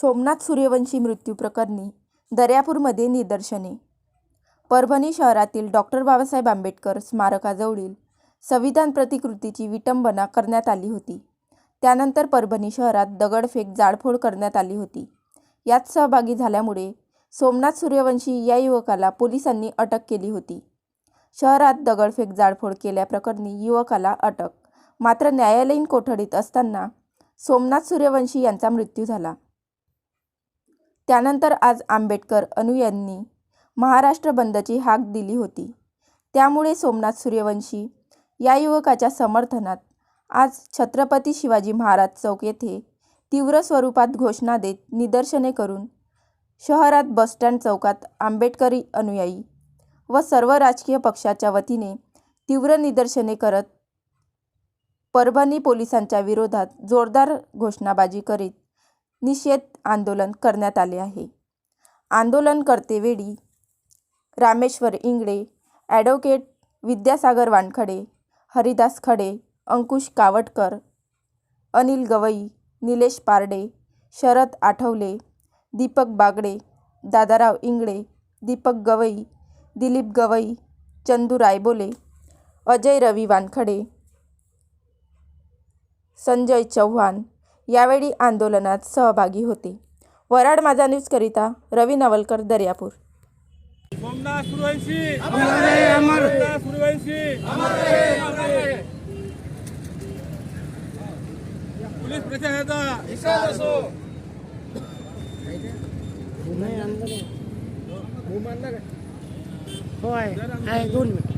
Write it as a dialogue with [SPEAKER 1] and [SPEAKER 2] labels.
[SPEAKER 1] सोमनाथ सूर्यवंशी मृत्यू प्रकरणी दर्यापूरमध्ये निदर्शने. परभणी शहरातील डॉक्टर बाबासाहेब आंबेडकर स्मारकाजवळील संविधान प्रतिकृतीची विटंबना करण्यात आली होती. त्यानंतर परभणी शहरात दगडफेक जाळफोड करण्यात आली होती. यात सहभागी झाल्यामुळे सोमनाथ सूर्यवंशी या युवकाला पोलिसांनी अटक केली होती. शहरात दगडफेक जाळफोड केल्याप्रकरणी युवकाला अटक मात्र न्यायालयीन कोठडीत असताना सोमनाथ सूर्यवंशी यांचा मृत्यू झाला. त्यानंतर आज आंबेडकर अनुयांनी महाराष्ट्र बंदची हाक दिली होती. त्यामुळे सोमनाथ सूर्यवंशी या युवकाच्या समर्थनात आज छत्रपती शिवाजी महाराज चौक येथे तीव्र स्वरूपात घोषणा देत निदर्शने करून शहरात बसस्टँड चौकात आंबेडकरी अनुयायी व सर्व राजकीय पक्षाच्या वतीने तीव्र निदर्शने करत परभणी पोलिसांच्या विरोधात जोरदार घोषणाबाजी करीत निषेध आंदोलन करण्यात आले आहे. आंदोलन करतेवेळी रामेश्वर इंगळे ॲडव्होकेट विद्यासागर वानखडे हरिदास खडे अंकुश कावटकर अनिल गवई निलेश पारडे शरद आठवले दीपक बागडे दादाराव इंगळे दीपक गवई दिलीप गवई चंदू रायबोले अजय रवी वानखडे संजय चव्हाण यावेळी आंदोलनात सहभागी होते. वराड माझा न्यूजकरिता रवी नवलकर दर्यापूर.
[SPEAKER 2] सोमनाथ सूर्यवंशी सोमनाथ सूर्यवंशी पोलीस प्रशासनाचा
[SPEAKER 3] होय आहे दोन मिनिट.